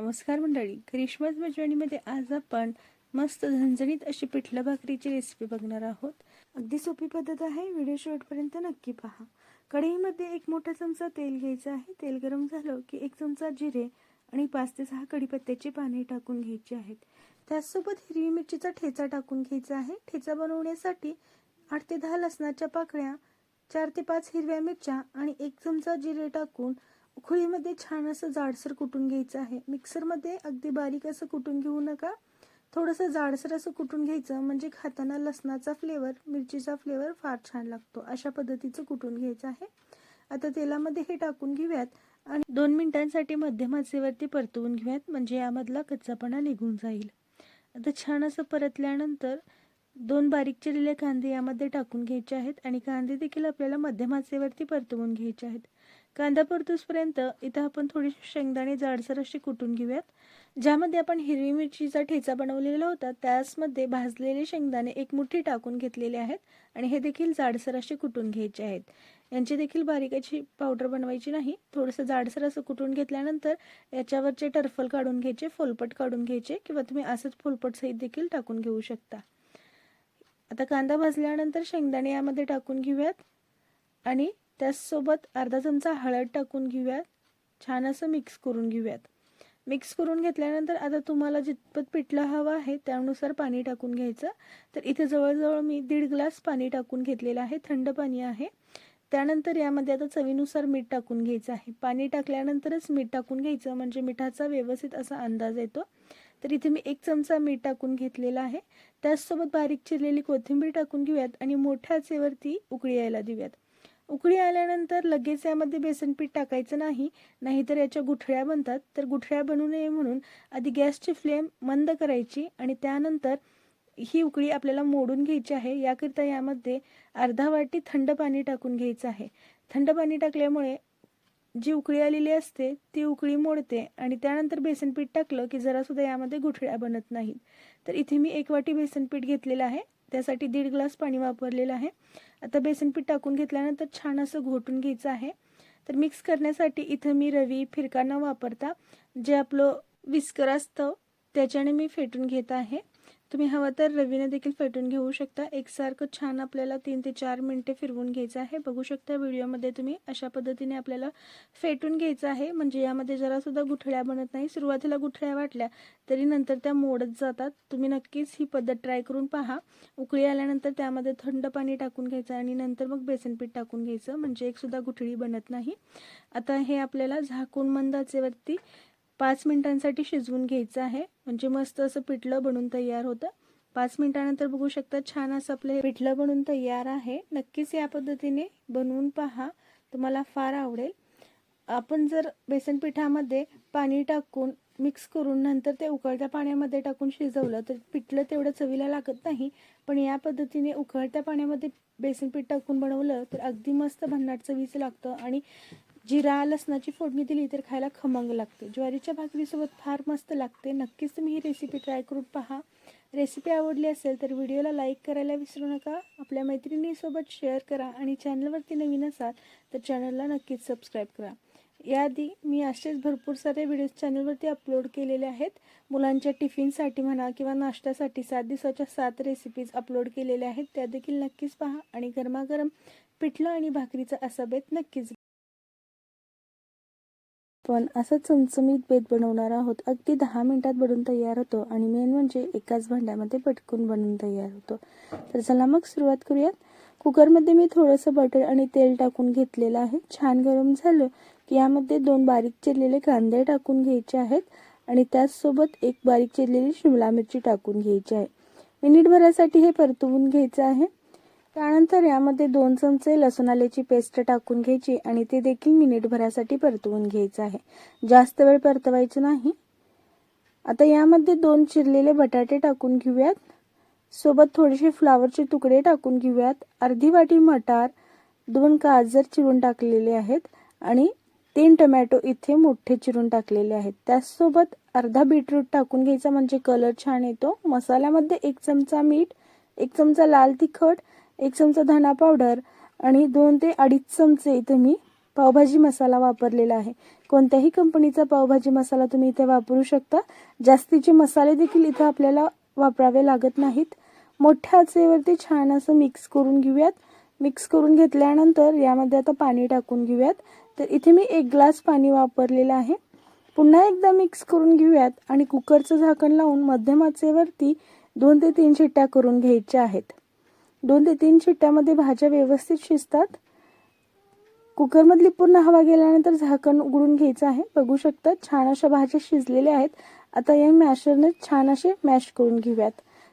नमस्कार मंडळी करिश्माज भजवणीमध्ये आज आपण मस्त झणझणीत अशी पिठलं भाकरीची रेसिपी बघणार आहोत. अगदी सोपी पद्धत आहे व्हिडिओ शेवटपर्यंत नक्की पहा. कढईमध्ये एक मोठा चमचा तेल घ्यायचं आहे. तेल गरम झालं की एक चमचा जिरे आणि पाच ते सहा कढीपत्त्याची पाने टाकून घ्यायची आहेत. त्याचसोबत हिरवी मिरचीचा ठेचा टाकून घ्यायचा आहे. ठेचा बनवण्यासाठी आठ ते दहा लसणाच्या पाकळ्या चार ते पाच हिरव्या मिरच्या आणि एक चमचा जिरे टाकून उखळीमध्ये छान असं जाडसर कुटून घ्यायचं आहे. मिक्सरमध्ये अगदी बारीक असं कुटून घेऊ नका. थोडंसं जाडसर असं कुटून घ्यायचं म्हणजे खाताना लसणाचा फ्लेवर मिरचीचा फ्लेवर फार छान लागतो. अशा पद्धतीचं कुटून घ्यायचं आहे. आता तेलामध्ये हे टाकून घेऊयात आणि दोन मिनिटांसाठी मध्यम आचेवरती परतवून घेऊयात म्हणजे यामधला कच्चापणा निघून जाईल. आता छान असं परतल्यानंतर दोन बारीक चिरलेले कांदे यामध्ये टाकून घ्यायचे आहेत आणि कांदे देखील आपल्याला मध्यम आचेवरती परतवून घ्यायचे आहेत. कांदा परतूसपर्यंत इथं आपण थोडीशी शेंगदाणे जाडसर अशी कुटून घेऊयात. ज्यामध्ये आपण हिरवी मिरचीचा ठेचा बनवलेला होता. त्याचमध्ये भाजलेले शेंगदाणे एक मुठ्ठी टाकून घेतलेले आहेत आणि हे देखील जाडसर असे कुटून घ्यायचे आहेत. यांची देखील बारीक अशी पावडर बनवायची नाही. थोडंसं जाडसर असं कुटून घेतल्यानंतर याच्यावरचे टर्फल काढून घ्यायचे फोलपट काढून घ्यायचे किंवा तुम्ही असंच फोलपट सहित देखील टाकून घेऊ शकता. आता कांदा भाजल्यानंतर शेंगदाणे यामध्ये टाकून घेऊयात आणि त्याचसोबत अर्धा चमचा हळद टाकून घेऊयात. छान असं मिक्स करून घेऊयात. मिक्स करून घेतल्यानंतर आता तुम्हाला जितपत पिठलं हवं आहे त्यानुसार पाणी टाकून घ्यायचं. तर इथे जवळजवळ मी दीड ग्लास पाणी टाकून घेतलेलं आहे. थंड पाणी आहे. त्यानंतर यामध्ये आता चवीनुसार मीठ टाकून घ्यायचं आहे. पाणी टाकल्यानंतरच मीठ टाकून घ्यायचं. म्हणजे मिठाचा व्यवस्थित असा अंदाज येतो. तर इथे मी एक चमचा मीठ टाकून घेतलेला आहे. त्याचसोबत बारीक चिरलेली कोथिंबीर टाकून घेऊयात आणि मोठ्या आचेवरती उकळी यायला देऊयात. उकळी आल्यानंतर लगेच यामध्ये बेसन पीठ टाकायचं नाही नाहीतर याच्या गुठळ्या बनतात. तर गुठळ्या बनू नये म्हणून आधी गॅसची फ्लेम मंद करायची आणि त्यानंतर ही उकळी आपल्याला मोडून घ्यायची आहे. याकरिता यामध्ये अर्धा वाटी थंड पाणी टाकून घ्यायचं आहे. थंड पाणी टाकल्यामुळे जी उकळी आलेली असते ती उकळी मोडते आणि त्यानंतर बेसनपीठ टाकलं की जरासुद्धा यामध्ये गुठळ्या बनत नाहीत. तर इथे मी एक वाटी बेसनपीठ घेतलेलं आहे. त्यासाठी दीड ग्लास पाणी वापरलेलं आहे. आता बेसन पीठ टाकून घेतल्यानंतर छान असं घोटून घ्यायचं आहे. तर मिक्स करण्यासाठी इथं मी रवी फिरका न वापरता जे आपलं विस्कर असतं त्याच्याने मी फेटून घेत आहे. तुम्ही हवं तर रवीने देखील फेटून घेऊ शकता. एकसारखं छान आपल्याला तीन ते चार मिनटे फिरवून घ्यायचं आहे. बघू शकता व्हिडिओमध्ये तुम्ही अशा पद्धतीने आपल्याला फेटून घ्यायचं आहे. म्हणजे यामध्ये जरासुद्धा गुठळ्या बनत नाही. सुरुवातीला गुठळ्या वाटल्या तरी नंतर त्या मोडत जातात. तुम्ही नक्कीच ही पद्धत ट्राय करून पहा. उकळी आल्यानंतर त्यामध्ये थंड पाणी टाकून घ्यायचं आणि नंतर मग बेसन पीठ टाकून घ्यायचं. म्हणजे एकसुद्धा गुठळी बनत नाही. आता हे आपल्याला झाकून मंदाचेवरती पाच मिनिटांसाठी शिजवून घ्यायचं आहे. म्हणजे मस्त असं पिठलं बनून तयार होतं. पाच मिनिटानंतर बघू शकता छान असं आपलं पिठलं बनून तयार आहे. नक्कीच या पद्धतीने बनवून पहा. तुम्हाला फार आवडेल. आपण जर बेसन पिठामध्ये पाणी टाकून मिक्स करून नंतर ते उकळत्या पाण्यामध्ये टाकून शिजवलं तर पिठलं तेवढं चवीला लागत नाही. पण या पद्धतीने उकळत्या पाण्यामध्ये बेसन पीठ टाकून बनवलं तर अगदी मस्त भन्नाट चवीचं लागतं. आणि जिरा लसणाची फोडणी दिली तर खायला खमंग लागते. ज्वारीच्या भाकरीसोबत फार मस्त लागते. नक्कीच तुम्ही ही रेसिपी ट्राय करून पहा. रेसिपी आवडली असेल तर व्हिडिओला लाईक करायला विसरू नका. आपल्या मैत्रिणीसोबत शेअर करा आणि चॅनलवरती नवीन असाल तर चॅनलला नक्कीच सबस्क्राईब करा. याआधी मी असेच भरपूर सारे व्हिडिओज चॅनलवरती अपलोड केलेले आहेत. मुलांच्या टिफिनसाठी म्हणा किंवा नाश्त्यासाठी सात दिवसाच्या सात रेसिपीज अपलोड केलेल्या आहेत. त्या देखील नक्कीच पहा आणि गरमागरम पिठलं आणि भाकरीचा असा बेत नक्कीच पण असं चमचमीत बेत बनवणार आहोत. अगदी दहा मिनिटात बनवून तयार होतो आणि मेन म्हणजे एकाच भांड्यामध्ये पटकून बनवून तयार होतो. तर चला मग सुरुवात करूयात. कुकरमध्ये मी थोडंसं बटर आणि तेल टाकून घेतलेलं आहे. छान गरम झालं की यामध्ये दोन बारीक चिरलेले कांदे टाकून घ्यायचे आहेत आणि त्याचसोबत एक बारीक चिरलेली शिमला मिरची टाकून घ्यायची आहे. मिनिटभरासाठी हे परतवून घ्यायचं आहे. त्यानंतर यामध्ये दोन चमचे लसूण आल्याची पेस्ट टाकून घ्यायची आणि ते देखील मिनिटभरासाठी परतवून घ्यायचं आहे. जास्त वेळ परतवायचं नाही. आता यामध्ये दोन चिरलेले बटाटे टाकून घेऊयात. सोबत थोडेसे फ्लावरचे तुकडे टाकून घेऊयात. अर्धी वाटी मटार दोन गाजर चिरून टाकलेले आहेत आणि तीन टोमॅटो इथे मोठे चिरून टाकलेले आहेत. त्याचसोबत अर्धा बीटरूट टाकून घ्यायचा म्हणजे कलर छान येतो. मसाल्यामध्ये एक चमचा मीठ एक चमचा लाल तिखट एक चमचा धना पावडर आणि दोन ते अडीच चमचे इथे मी पावभाजी मसाला वापरलेला आहे. कोणत्याही कंपनीचा पावभाजी मसाला तुम्ही इथे वापरू शकता. जास्तीचे मसाले देखील इथे आपल्याला वापरावे लागत नाहीत. मोठ्या आचेवरती छान असं मिक्स करून घेऊयात. मिक्स करून घेतल्यानंतर यामध्ये आता पाणी टाकून घेऊयात. तर इथे मी एक ग्लास पाणी वापरलेलं आहे. पुन्हा एकदा मिक्स करून घेऊयात आणि कुकरचं झाकण लावून मध्यम आचेवरती दोन ते तीन शिट्ट्या करून घ्यायच्या आहेत. दोन ते तीन शिट्ट्यामध्ये भाज्या व्यवस्थित शिजतात. कुकरमधली पूर्ण हवा गेल्यानंतर झाकण उघडून घ्यायचं आहे. बघू शकता छान अशा भाज्या शिजलेल्या आहेत. आता या मॅशरने छान असे मॅश करून घेऊयात.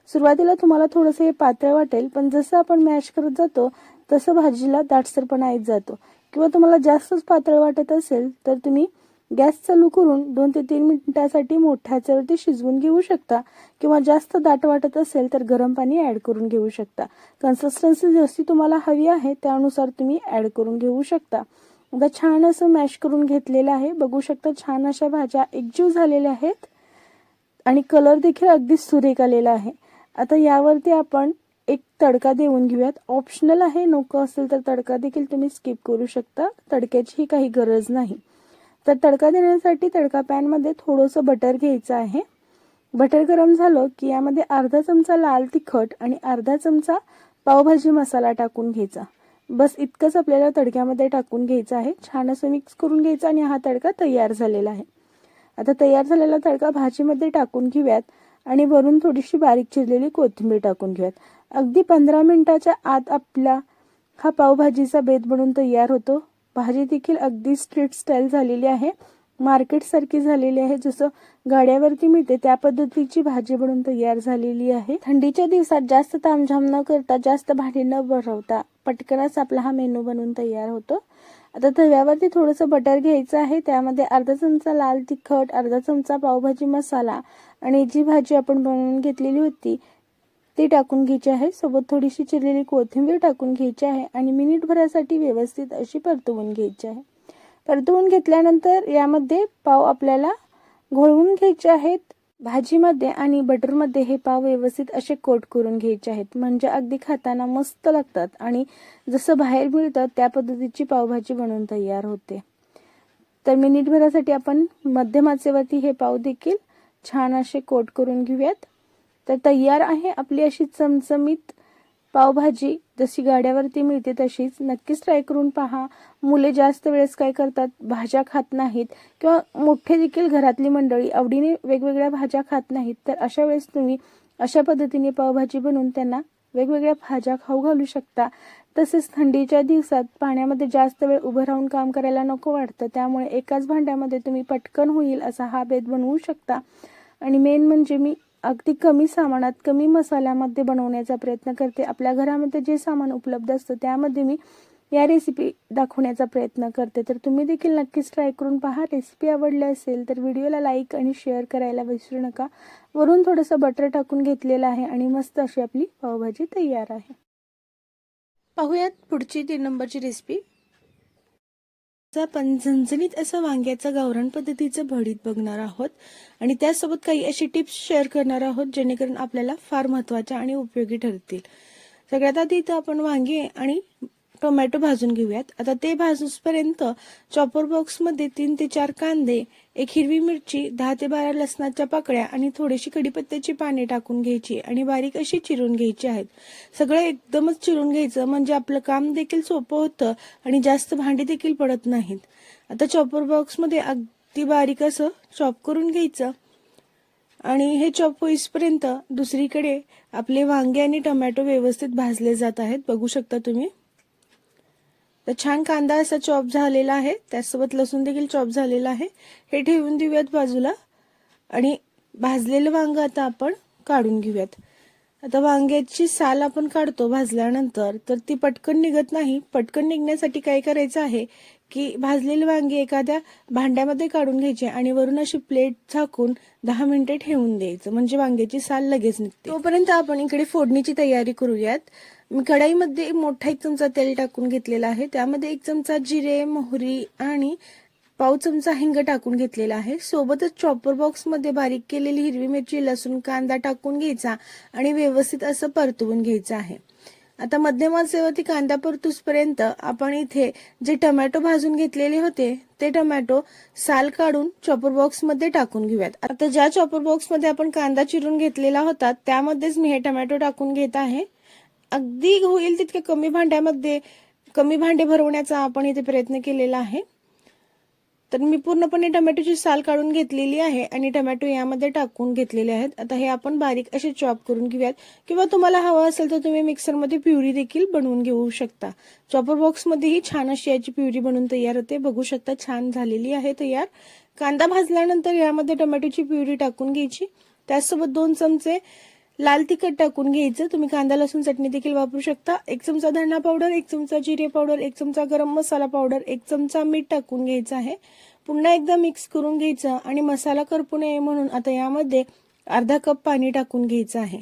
सुरुवातीला तुम्हाला थोडंसं हे पातळ वाटेल पण जसं आपण मॅश करत जातो तसं भाजीला दाटसरपणा येत जातो. किंवा तुम्हाला जास्तच पातळ वाटत असेल तर तुम्ही गॅस चालू करून दोन ते तीन मिनिटासाठी मोठ्या आचेवरती शिजवून घेऊ शकता किंवा जास्त दाट वाटत असेल तर गरम पाणी ॲड करून घेऊ शकता. कन्सिस्टन्सी जशी तुम्हाला हवी आहे त्यानुसार तुम्ही ॲड करून घेऊ शकता. बघा छान असं मॅश करून घेतलेलं आहे. बघू शकता छान अशा भाज्या एकजीव झालेल्या आहेत. आणि कलर देखील अगदी सुरेख आलेला आहे. आता यावरती आपण एक तडका देऊन घेऊयात. ऑप्शनल आहे. नको असेल तर तडका देखील तुम्ही स्किप करू शकता. तडक्याचीही काही गरज नाही. तर तडका देण्यासाठी तडका पॅनमध्ये थोडंसं बटर घ्यायचं आहे. बटर गरम झालं की यामध्ये अर्धा चमचा लाल तिखट आणि अर्धा चमचा पावभाजी मसाला टाकून घ्यायचा. बस इतकंच आपल्याला तडक्यामध्ये टाकून घ्यायचं आहे. छान असं मिक्स करून घ्यायचं आणि हा तडका तयार झालेला आहे. आता तयार झालेला तडका भाजीमध्ये टाकून घेऊयात आणि वरून थोडीशी बारीक चिरलेली कोथिंबीर टाकून घेऊयात. अगदी पंधरा मिनिटाच्या आत आपला हा पावभाजीचा बेत बनून तयार होतो. भाजी देखील अगदी स्ट्रीट स्टाईल झालेली आहे. मार्केटसारखी झालेली आहे. जसं गाड्यावरती मिळते त्या पद्धतीची भाजी बनून तयार झालेली आहे. थंडीच्या दिवसात जास्त तामझाम न करता जास्त भाजी न भरवता पटकनच आपला हा मेनू बनवून तयार होतो. आता तव्यावरती थोडंसं बटर घ्यायचं आहे. त्यामध्ये अर्धा चमचा लाल तिखट अर्धा चमचा पावभाजी मसाला आणि जी भाजी आपण बनवून घेतलेली होती ती टाकून घ्यायची आहे. सोबत थोडीशी चिरलेली कोथिंबीर टाकून घ्यायची आहे आणि मिनिटभरासाठी व्यवस्थित अशी परतवून घ्यायची आहे. परतवून घेतल्यानंतर यामध्ये पाव आपल्याला घोळवून घ्यायचे आहेत. भाजीमध्ये आणि बटरमध्ये हे पाव व्यवस्थित असे कोट करून घ्यायचे आहेत. म्हणजे अगदी खाताना मस्त लागतात आणि जसं बाहेर मिळतं त्या पद्धतीची पावभाजी बनवून तयार होते. तर मिनिटभरासाठी आपण मध्यमाचेवरती हे पाव देखील छान असे कोट करून घेऊयात. तर तयार आहे आपली अशी चमचमीत पावभाजी. जशी गाड्यावरती मिळते तशीच. नक्कीच ट्राय करून पहा. मुले जास्त वेळेस काय करतात? भाज्या खात नाहीत. किंवा मोठे देखील घरातली मंडळी आवडीने वेगवेगळ्या भाज्या खात नाहीत. तर अशा वेळेस तुम्ही अशा पद्धतीने पावभाजी बनवून त्यांना वेगवेगळ्या भाज्या खाऊ घालू शकता. तसेच थंडीच्या दिवसात पाण्यामध्ये जास्त वेळ उभं राहून काम करायला नको वाटतं. त्यामुळे एकाच भांड्यामध्ये तुम्ही पटकन होईल असा हा भेद बनवू शकता. आणि मेन म्हणजे मी अगदी कमी सामानात कमी मसाल्यामध्ये बनवण्याचा प्रयत्न करते. आपल्या घरामध्ये जे सामान उपलब्ध असतं त्यामध्ये मी या रेसिपी दाखवण्याचा प्रयत्न करते. तर तुम्ही देखील नक्कीच ट्राय करून पहा. रेसिपी आवडली असेल तर व्हिडिओला लाईक आणि शेअर करायला विसरू नका. वरून थोडंसं बटर टाकून घेतलेलं आहे आणि मस्त अशी आपली पावभाजी तयार आहे. पाहूयात पुढची तीन नंबरची रेसिपी आपण झणझणीत असं वांग्याचं गावरण पद्धतीचं भडीत बघणार आहोत. आणि त्यासोबत काही अशी टिप्स शेअर करणार आहोत जेणेकरून आपल्याला फार महत्त्वाच्या आणि उपयोगी ठरतील. सगळ्यात आधी इथं आपण वांगे आणि टोमॅटो भाजून घेऊयात. आता ते भाजूसपर्यंत चॉपर बॉक्समध्ये तीन ते चार कांदे एक हिरवी मिरची दहा ते बारा लसणाच्या पाकळ्या आणि थोडीशी कढीपत्त्याची पाने टाकून घ्यायची आणि बारीक अशी चिरून घ्यायची आहेत. सगळं एकदमच चिरून घ्यायचं म्हणजे आपलं काम देखील सोपं होतं आणि जास्त भांडी देखील पडत नाहीत. आता चॉपर बॉक्समध्ये अगदी बारीक असं चॉप करून घ्यायचं. आणि हे चॉप होईसपर्यंत दुसरीकडे आपले वांगे आणि टोमॅटो व्यवस्थित भाजले जात आहेत. बघू शकता तुम्ही. तर छान कांदा असा चॉप झालेला आहे. त्यासोबत लसूण देखील चॉप झालेला आहे. हे ठेवून देऊयात बाजूला. आणि भाजलेलं वांग आता आपण काढून घेऊयात. आता वांग्याची साल आपण काढतो भाजल्यानंतर तर ती पटकन निघत नाही. पटकन निघण्यासाठी काय करायचं आहे की भाजलेले वांगे एखाद्या भांड्यामध्ये काढून घ्यायचे आणि वरून अशी प्लेट झाकून दहा मिनिटे ठेवून द्यायचं. म्हणजे वांग्याची साल लगेच निघते. तोपर्यंत आपण इकडे फोडणीची तयारी करूयात. मी कढाईमध्ये मोठा एक चमचा तेल टाकून घेतलेला आहे. त्यामध्ये एक चमचा जिरे मोहरी आणि पाव चमचा हिंग टाकून घेतलेला आहे. सोबतच चॉपर बॉक्समध्ये बारीक केलेली हिरवी मिरची लसूण कांदा टाकून घ्यायचा आणि व्यवस्थित असं परतवून घ्यायचं आहे. आता मध्यम आचेवरती कांदा परतूसपर्यंत आपण इथे जे टोमॅटो भाजून घेतलेले होते ते टोमॅटो साल काढून चॉपर बॉक्समध्ये टाकून घेऊयात. आता ज्या चॉपर बॉक्समध्ये आपण कांदा चिरून घेतलेला होता त्यामध्येच मी हे टोमॅटो टाकून घेत आहे. अगदी होईल तितके कमी भांड्यामध्ये कमी भांडे भरवण्याचा आपण इथे प्रयत्न केलेला आहे. तर मी पूर्णपणे टोमॅटोची साल काढून घेतलेली आहे आणि टोमॅटो यामध्ये टाकून घेतलेले आहेत. आता हे आपण बारीक असे चॉप करून घेऊयात. किंवा तुम्हाला हवं असेल तर तुम्ही मिक्सरमध्ये प्युरी देखील बनवून घेऊ शकता. चॉपर बॉक्समध्येही छान अशी याची प्युरी बनवून तयार होते. बघू शकता छान झालेली आहे तयार. कांदा भाजल्यानंतर यामध्ये टोमॅटोची प्युरी टाकून घ्यायची. त्याचसोबत दोन चमचे लाल तिखट टाकून घ्यायचं. तुम्ही कांदा लसूण चटणी देखील वापरू शकता. एक चमचा धणा पावडर एक चमचा जिरे पावडर एक चमचा गरम मसाला पावडर एक चमचा मीठ टाकून घ्यायचं आहे. पुन्हा एकदा मिक्स करून घ्यायचं आणि मसाला करपू नये म्हणून आता यामध्ये अर्धा कप पाणी टाकून घ्यायचं आहे.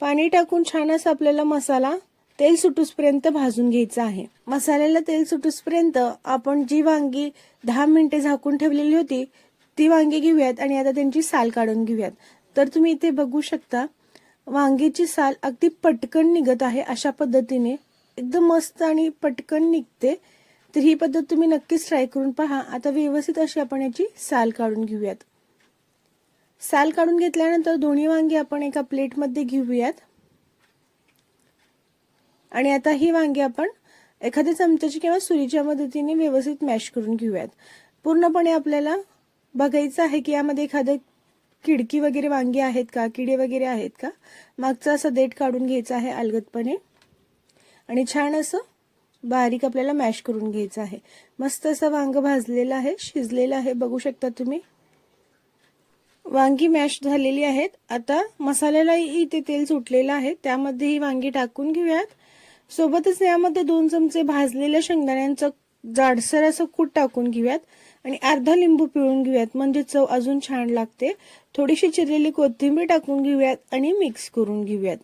पाणी टाकून छान असं आपल्याला मसाला तेल सुटूसपर्यंत भाजून घ्यायचं आहे. मसाल्याला तेल सुटूसपर्यंत आपण जी वांगी दहा मिनिटे झाकून ठेवलेली होती ती वांगी घेऊयात आणि आता त्यांची साल काढून घेऊयात. तर तुम्ही इथे बघू शकता वांगीची साल अगदी पटकन निघत आहे अशा पद्धतीने. एकदम मस्त आणि पटकन निघते. तर ही पद्धत तुम्ही नक्कीच ट्राय करून पहा. आता व्यवस्थित अशी आपण याची साल काढून घेऊयात. साल काढून घेतल्यानंतर दोन्ही वांगी आपण एका प्लेटमध्ये घेऊयात. आणि आता ही वांगी आपण एखाद्या चमच्याची किंवा सुरीच्या मदतीने व्यवस्थित मॅश करून घेऊयात. पूर्णपणे आपल्याला बघायचं आहे की यामध्ये एखादं खिडकी वगैरे वांगी आहेत का? किडे वगैरे आहेत का? मागचं असं देठ काढून घ्यायचं आहे अलगदपणे. आणि छान असं बारीक आपल्याला मॅश करून घ्यायचं आहे. मस्त असं वांग भाजलेलं आहे शिजलेलं आहे. बघू शकता तुम्ही. वांगी मॅश झालेली आहेत. आता मसाल्यालाही इथे तेल सुटलेलं आहे. त्यामध्ये ही वांगी टाकून घेऊयात. सोबतच यामध्ये दोन चमचे भाजलेल्या शेंगदाण्यांचं जाडसर असं कूट टाकून घेऊयात. आणि अर्धा लिंबू पिळून घेऊयात. म्हणजे चव अजून छान लागते. थोडीशी चिरलेली कोथिंबीर टाकून घेऊयात आणि मिक्स करून घेऊयात.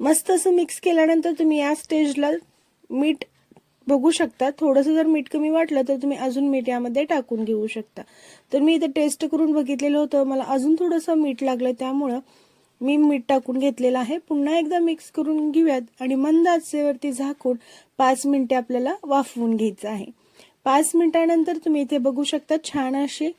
मस्त असं मिक्स केल्यानंतर तुम्ही या स्टेजला मीठ बघू शकता. थोडंसं जर मीठ कमी वाटलं तर तुम्ही अजून मीठ यामध्ये टाकून घेऊ शकता. तर मी इथे टेस्ट करून बघितलेलं होतं. मला अजून थोडंसं मीठ लागलं त्यामुळं मी मीठ टाकून घेतलेलं आहे. पुन्हा एकदा मिक्स करून घेऊयात आणि मंद आचेवरती झाकून पाच मिनिटे आपल्याला वाफवून घ्यायचं आहे. पाच मिनिटानंतर तुम्ही इथे बघू शकता छान असे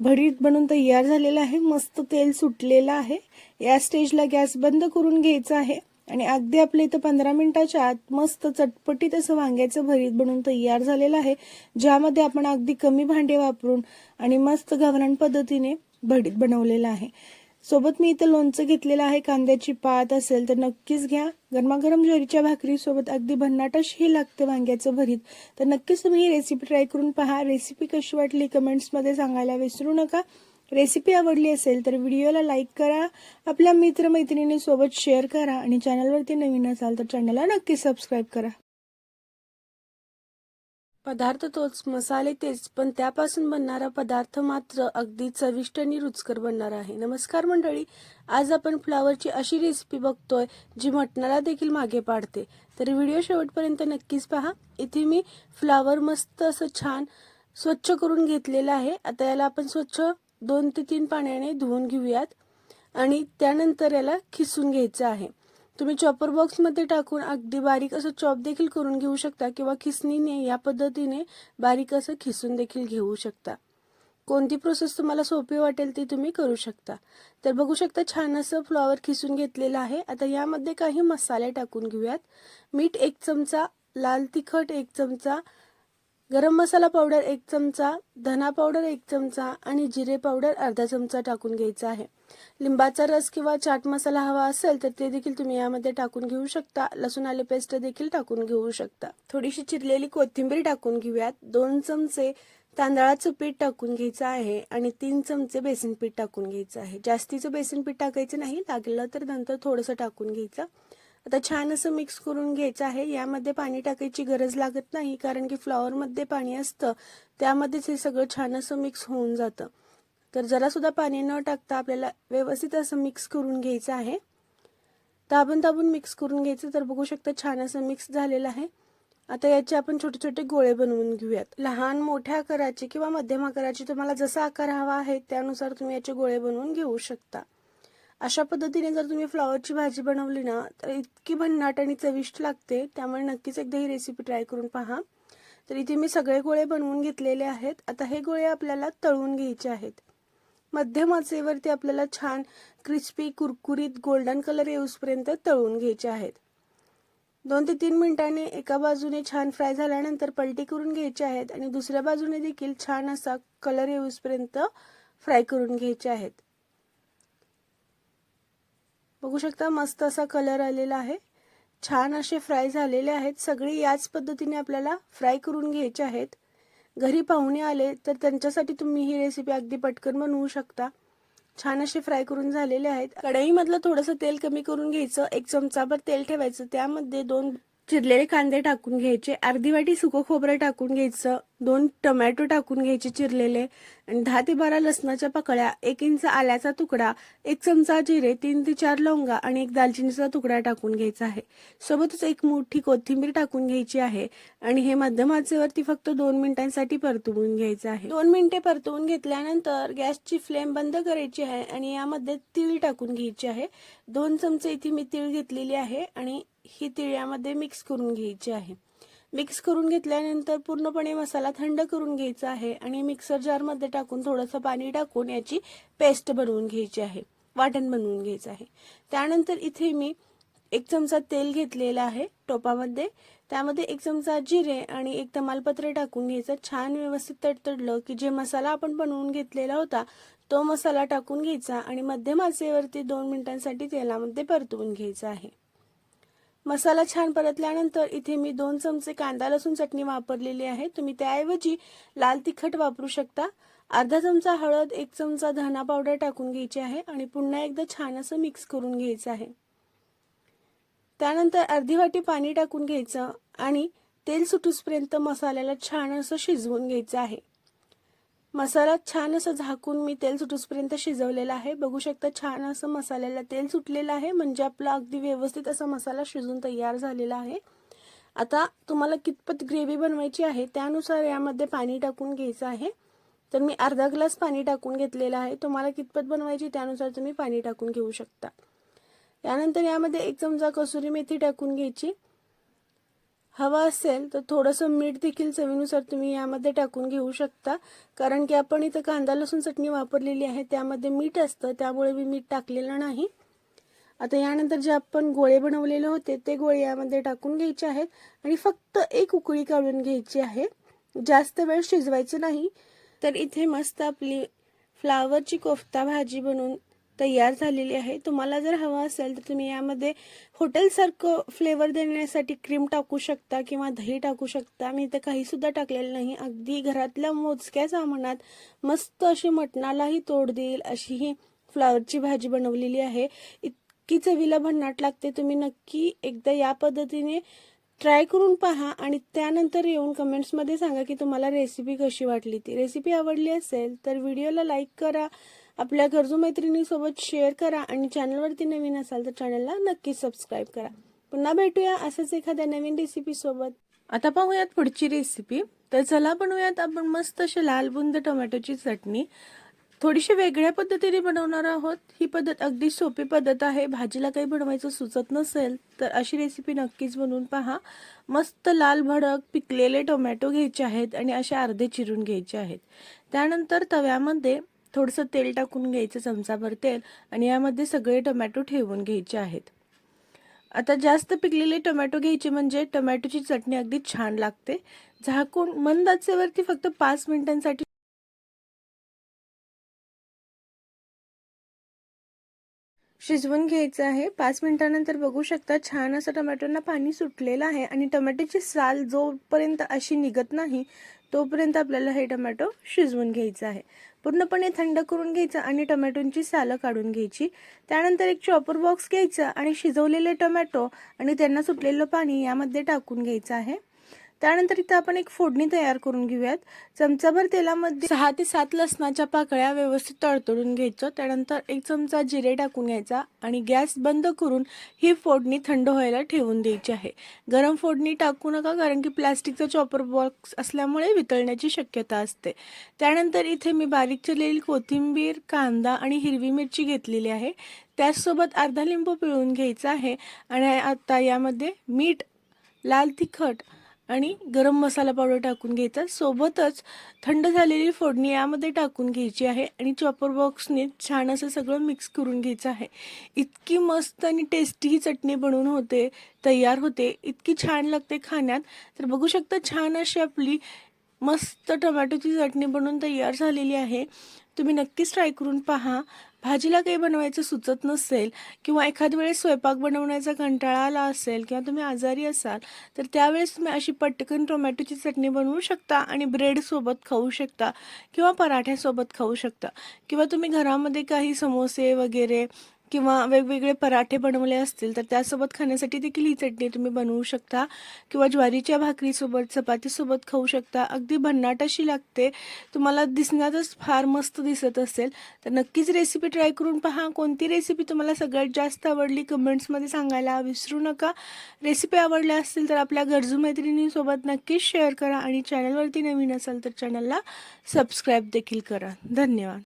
भरीत बनून तयार झालेलं आहे. मस्त तेल सुटलेलं आहे. या स्टेजला गॅस बंद करून घ्यायचा आहे. आणि अगदी आपल्या इथं पंधरा मिनिटाच्या आत मस्त चटपटीत असं वांग्याचं भरीत बनून तयार झालेलं आहे. ज्यामध्ये आपण अगदी कमी भांडे वापरून आणि मस्त गावरान पद्धतीने भरीत बनवलेलं आहे. सोबत मी इथं लोणचं घेतलेलं आहे कांद्याची पात असेल तर नक्कीच घ्या. गरमागरम ज्वारीच्या भाकरीसोबत अगदी भन्नाट अशी लागते वांग्याचं भरीत. तर नक्कीच तुम्ही ही रेसिपी ट्राय करून पहा. रेसिपी कशी वाटली कमेंट्समध्ये सांगायला विसरू नका. रेसिपी आवडली असेल तर व्हिडिओला लाईक करा. आपल्या मित्रमैत्रिणीसोबत शेअर करा. आणि चॅनलवरती नवीन असाल तर चॅनलला नक्की सबस्क्राईब करा. पदार्थ तोच मसाले तेच पण त्यापासून बनणारा पदार्थ मात्र अगदी चविष्ट आणि रुचकर बनणार आहे. नमस्कार मंडळी आज आपण फ्लावरची अशी रेसिपी बघतोय जी मटणाला देखील मागे पाडते. तर व्हिडिओ शेवटपर्यंत नक्कीच पहा. इथे मी फ्लावर मस्त असं छान स्वच्छ करून घेतलेलं आहे. आता याला आपण स्वच्छ दोन ते तीन पाण्याने धुवून घेऊयात आणि त्यानंतर याला खिसून घ्यायचं आहे. तुम्ही चॉपर बॉक्समध्ये टाकून अगदी बारीक असं चॉप देखील करून घेऊ शकता किंवा खिसणीने या पद्धतीने बारीक असं खिसून देखील घेऊ शकता. कोणती प्रोसेस तुम्हाला सोपी वाटेल ती तुम्ही करू शकता. तर बघू शकता छान असं फ्लॉवर खिसून घेतलेलं आहे. आता यामध्ये काही मसाले टाकून घेऊयात. मीठ एक चमचा लाल तिखट एक चमचा गरम मसाला पावडर एक चमचा धना पावडर एक चमचा आणि जिरे पावडर अर्धा चमचा टाकून घ्यायचा आहे. लिंबाचा रस किंवा चाट मसाला हवा असेल तर ते देखील तुम्ही यामध्ये टाकून घेऊ शकता. लसूण आले पेस्ट देखील टाकून घेऊ शकता. थोडीशी चिरलेली कोथिंबीर टाकून घेऊयात. दोन चमचे तांदळाचं पीठ टाकून घ्यायचं आहे आणि तीन चमचे बेसन पीठ टाकून घ्यायचं आहे. जास्तीचं बेसन पीठ टाकायचं नाही लागलं तर नंतर थोडंसं टाकून घ्यायचं. आता छान असं मिक्स करून घ्यायचं आहे. यामध्ये पाणी टाकायची गरज लागत नाही कारण की फ्लॉवरमध्ये पाणी असतं. त्यामध्येच हे सगळं छान असं मिक्स होऊन जातं. तर जरासुद्धा पाणी न टाकता आपल्याला व्यवस्थित असं मिक्स करून घ्यायचं आहे. दाबून दाबून मिक्स करून घ्यायचं तर बघू शकता छान असं मिक्स झालेलं आहे. आता याचे आपण छोटे छोटे गोळे बनवून घेऊयात. लहान मोठ्या आकाराचे किंवा मध्यम आकाराचे तुम्हाला जसा आकार हवा आहे त्यानुसार तुम्ही याचे गोळे बनवून घेऊ शकता. अशा पद्धतीने जर तुम्ही फ्लॉवरची भाजी बनवली ना तर इतकी भन्नाट आणि चविष्ट लागते त्यामुळे नक्कीच एकदा ही रेसिपी ट्राय करून पहा. तर इथे मी सगळे गोळे बनवून घेतलेले आहेत. आता हे गोळे आपल्याला तळून घ्यायचे आहेत. मध्यम आचेवरती आपल्याला छान क्रिस्पी कुरकुरीत गोल्डन कलर येऊसपर्यंत तळून घ्यायचे आहेत. दोन ते तीन मिनिटांनी एका बाजूने छान फ्राय झाल्यानंतर पलटी करून घ्यायचे आहेत आणि दुसऱ्या बाजूने देखील छान असा कलर येऊसपर्यंत फ्राय करून घ्यायचे आहेत. बघू शकता मस्त असा कलर आलेला आहे. छान असे फ्राय झालेले आहेत. सगळे याच पद्धतीने आपल्याला फ्राय करून घ्यायचे आहेत. घरी पाहुणे आले तर त्यांच्यासाठी तुम्ही ही रेसिपी अगदी पटकन बनवू शकता. छान असे फ्राय करून झालेले आहेत. कढईमधलं थोडंसं तेल कमी करून घ्यायचं. एक चमचाभर तेल ठेवायचं. त्यामध्ये दोन चिरलेले कांदे टाकून घ्यायचे अर्धी वाटी सुकं खोबरं टाकून घ्यायचं दोन टोमॅटो टाकून घ्यायचे चिरलेले आणि दहा ते बारा लसणाच्या पकळ्या एक इंच आल्याचा तुकडा एक चमचा जिरे तीन ते चार लवंगा आणि एक दालचिनीचा तुकडा टाकून घ्यायचा आहे. सोबतच एक मोठी कोथिंबीर टाकून घ्यायची आहे आणि हे मध्यम आचेवरती फक्त दोन मिनिटांसाठी परतवून घ्यायचं आहे. दोन मिनिटे परतवून घेतल्यानंतर गॅसची फ्लेम बंद करायची आहे आणि यामध्ये तीळ टाकून घ्यायची आहे. दोन चमचे इथे मी तीळ घेतलेली आहे आणि ही तिळ्यामध्ये मिक्स करून घ्यायची आहे. मिक्स करून घेतल्यानंतर पूर्णपणे मसाला थंड करून घ्यायचा आहे आणि मिक्सर जारमध्ये टाकून थोडंसं पाणी टाकून याची पेस्ट बनवून घ्यायची आहे. वाटण बनवून घ्यायचं आहे. त्यानंतर इथे मी एक चमचा तेल घेतलेला आहे टोपामध्ये. त्यामध्ये एक चमचा जिरे आणि एक तमालपत्र टाकून घ्यायचं. छान व्यवस्थित तडतडलं की जे मसाला आपण बनवून घेतलेला होता तो मसाला टाकून घ्यायचा आणि मध्यम आचेवरती दोन मिनिटांसाठी तेलामध्ये परतवून घ्यायचा आहे. मसाला छान परतल्यानंतर इथे मी दोन चमचे कांदा लसूण चटणी वापरलेली आहे. तुम्ही त्याऐवजी लाल तिखट वापरू शकता. अर्धा चमचा हळद एक चमचा धना पावडर टाकून घ्यायची आहे आणि पुन्हा एकदा छान असं मिक्स करून घ्यायचं आहे. त्यानंतर अर्धी वाटी पाणी टाकून घ्यायचं आणि तेल सुटूसपर्यंत मसाल्याला छान असं शिजवून घ्यायचं आहे. मसाला छान असं झाकून मी तेल सुटूसपर्यंत शिजवलेला आहे. बघू शकता छान असं मसाल्याला तेल सुटलेलं आहे. म्हणजे आपला अगदी व्यवस्थित असा मसाला शिजून तयार झालेला आहे. आता तुम्हाला कितपत ग्रेव्ही बनवायची आहे त्यानुसार यामध्ये पाणी टाकून घ्यायचं आहे. तर मी अर्धा ग्लास पाणी टाकून घेतलेलं आहे. तुम्हाला कितपत बनवायची त्यानुसार तुम्ही पाणी टाकून घेऊ शकता. त्यानंतर यामध्ये एक चमचा कसुरी मेथी टाकून घ्यायची. हवा असेल तर थोडंसं मीठ देखील चवीनुसार तुम्ही यामध्ये टाकून घेऊ शकता. कारण की आपण इथं कांदा लसूण चटणी वापरलेली आहे. त्यामध्ये मीठ असतं. त्यामुळे मी मीठ टाकलेलं नाही. आता यानंतर जे आपण गोळे बनवलेले होते ते गोळे यामध्ये टाकून घ्यायचे आहेत. आणि फक्त एक उकळी काढून घ्यायची आहे. जास्त वेळ शिजवायचं नाही. तर इथे मस्त आपली फ्लावरची कोफ्ता भाजी बनवून तयार झालेली आहे. तुम्हाला जर हवं असेल तर तुम्ही यामध्ये हॉटेलसारखं फ्लेवर देण्यासाठी क्रीम टाकू शकता किंवा दही टाकू शकता. मी इथं काहीसुद्धा टाकलेलं नाही. अगदी घरातल्या मोजक्या सामानात मस्त अशी मटणालाही तोड देईल अशी ही फ्लावरची भाजी बनवलेली आहे. इतकी चवीला भन्नाट लागते. तुम्ही नक्की एकदा या पद्धतीने ट्राय करून पहा आणि त्यानंतर येऊन कमेंट्समध्ये सांगा की तुम्हाला रेसिपी कशी वाटली ती. रेसिपी आवडली असेल तर व्हिडिओला लाईक करा. आपल्या गरजू मैत्रिणीसोबत शेअर करा आणि चॅनलवरती नवीन असाल तर चॅनलला नक्की सबस्क्राईब करा. पुन्हा भेटूया असंच एखाद्या नवीन रेसिपीसोबत आता पाहूयात पुढची रेसिपी तर चला बनवूयात आपण मस्त अशी लाल बुंद टोमॅटोची चटणी. थोडीशी वेगळ्या पद्धतीने बनवणार आहोत. ही पद्धत अगदी सोपी पद्धत आहे. भाजीला काही बनवायचं सुचत नसेल तर अशी रेसिपी नक्कीच बनवून पहा. मस्त लाल भडक पिकलेले टोमॅटो घ्यायचे आहेत आणि असे अर्धे चिरून घ्यायचे आहेत. त्यानंतर तव्यामध्ये थोडंसं तेल टाकून घ्यायचं चमचाभर तेल आणि यामध्ये सगळे टोमॅटो ठेवून घ्यायचे आहेत. आता जास्त पिकलेले टोमॅटो घ्यायचे म्हणजे टोमॅटोची चटणी अगदी छान लागते. झाकून मंद आचेवरती फक्त पाच मिनिटांसाठी शिजवून घ्यायचं आहे. पाच मिनिटानंतर बघू शकता छान असं टोमॅटोंना पाणी सुटलेलं आहे आणि टोमॅटोची साल जोपर्यंत अशी निघत नाही तोपर्यंत आपल्याला हे टोमॅटो शिजवून घ्यायचं आहे. पूर्णपणे थंड करून घ्यायचं आणि टोमॅटोंची सालं काढून घ्यायची. त्यानंतर एक चॉपर बॉक्स घ्यायचा आणि शिजवलेले टोमॅटो आणि त्यांना सुटलेलं पाणी यामध्ये टाकून घ्यायचं आहे. त्यानंतर इथं आपण एक फोडणी तयार करून घेऊयात. चमचाभर तेलामध्ये सहा ते सात लसणाच्या पाकळ्या व्यवस्थित तडतडून घ्यायचं त्यानंतर एक चमचा जिरे टाकून घ्यायचा आणि गॅस बंद करून ही फोडणी थंड व्हायला ठेवून द्यायची आहे. गरम फोडणी टाकू नका कारण की प्लास्टिकचा चॉपर बॉक्स असल्यामुळे वितळण्याची शक्यता असते. त्यानंतर इथे मी बारीक चिरलेली कोथिंबीर कांदा आणि हिरवी मिरची घेतलेली आहे. त्याचसोबत अर्धा लिंबू पिळून घ्यायचा आहे आणि आता यामध्ये मीठ लाल तिखट आणि गरम मसाला पावडर टाकून घ्यायचा. सोबतच थंड झालेली फोडणी यामध्ये टाकून घ्यायची आहे आणि चॉपर बॉक्सने छान असं सगळं मिक्स करून घ्यायचं आहे. इतकी मस्त आणि टेस्टी ही चटणी बनवून होते तयार होते. इतकी छान लागते खाण्यात. तर बघू शकता छान अशी आपली मस्त टोमॅटोची चटणी बनवून तयार झालेली आहे. तुम्ही नक्कीच ट्राय करून पहा. भाजीला काही बनवायचं सुचत नसेल किंवा एखाद वेळेस स्वयंपाक बनवण्याचा कंटाळा आला असेल किंवा तुम्ही आजारी असाल तर त्यावेळेस तुम्ही अशी पटकन टोमॅटोची चटणी बनवू शकता आणि ब्रेडसोबत खाऊ शकता किंवा पराठ्यासोबत खाऊ शकता. किंवा तुम्ही घरामध्ये काही समोसे वगैरे किंवा वेगवेगळे पराठे बनवले असतील तर त्यासोबत खाण्यासाठी देखील ही चटणी तुम्ही बनवू शकता. किंवा ज्वारीच्या भाकरीसोबत चपातीसोबत खाऊ शकता. अगदी भन्नाट अशी लागते. तुम्हाला दिसण्यातच फार मस्त दिसत असेल. तर नक्कीच रेसिपी ट्राय करून पहा. कोणती रेसिपी तुम्हाला सगळ्यात जास्त आवडली कमेंट्समध्ये सांगायला विसरू नका. रेसिपी आवडल्या असतील तर आपल्या गरजू मैत्रिणींसोबत नक्कीच शेअर करा आणि चॅनलवरती नवीन असाल तर चॅनलला सबस्क्राईब देखील करा. धन्यवाद.